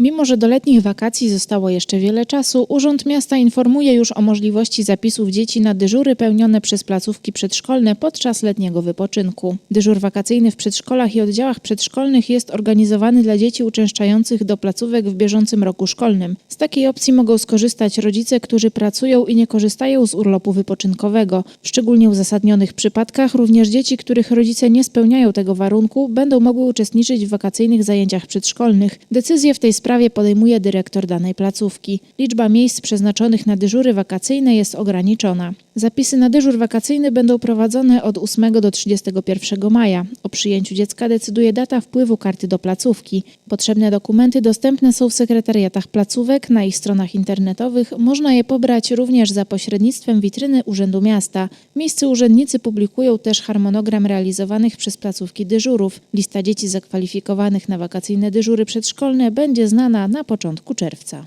Mimo, że do letnich wakacji zostało jeszcze wiele czasu, Urząd Miasta informuje już o możliwości zapisów dzieci na dyżury pełnione przez placówki przedszkolne podczas letniego wypoczynku. Dyżur wakacyjny w przedszkolach i oddziałach przedszkolnych jest organizowany dla dzieci uczęszczających do placówek w bieżącym roku szkolnym. Z takiej opcji mogą skorzystać rodzice, którzy pracują i nie korzystają z urlopu wypoczynkowego. W szczególnie uzasadnionych przypadkach również dzieci, których rodzice nie spełniają tego warunku, będą mogły uczestniczyć w wakacyjnych zajęciach przedszkolnych. Decyzję w tej sprawie podejmuje dyrektor danej placówki. Liczba miejsc przeznaczonych na dyżury wakacyjne jest ograniczona. Zapisy na dyżur wakacyjny będą prowadzone od 8 do 31 maja. O przyjęciu dziecka decyduje data wpływu karty do placówki. Potrzebne dokumenty dostępne są w sekretariatach placówek, na ich stronach internetowych. Można je pobrać również za pośrednictwem witryny Urzędu Miasta. Miejscy urzędnicy publikują też harmonogram realizowanych przez placówki dyżurów. Lista dzieci zakwalifikowanych na wakacyjne dyżury przedszkolne będzie znana na początku czerwca.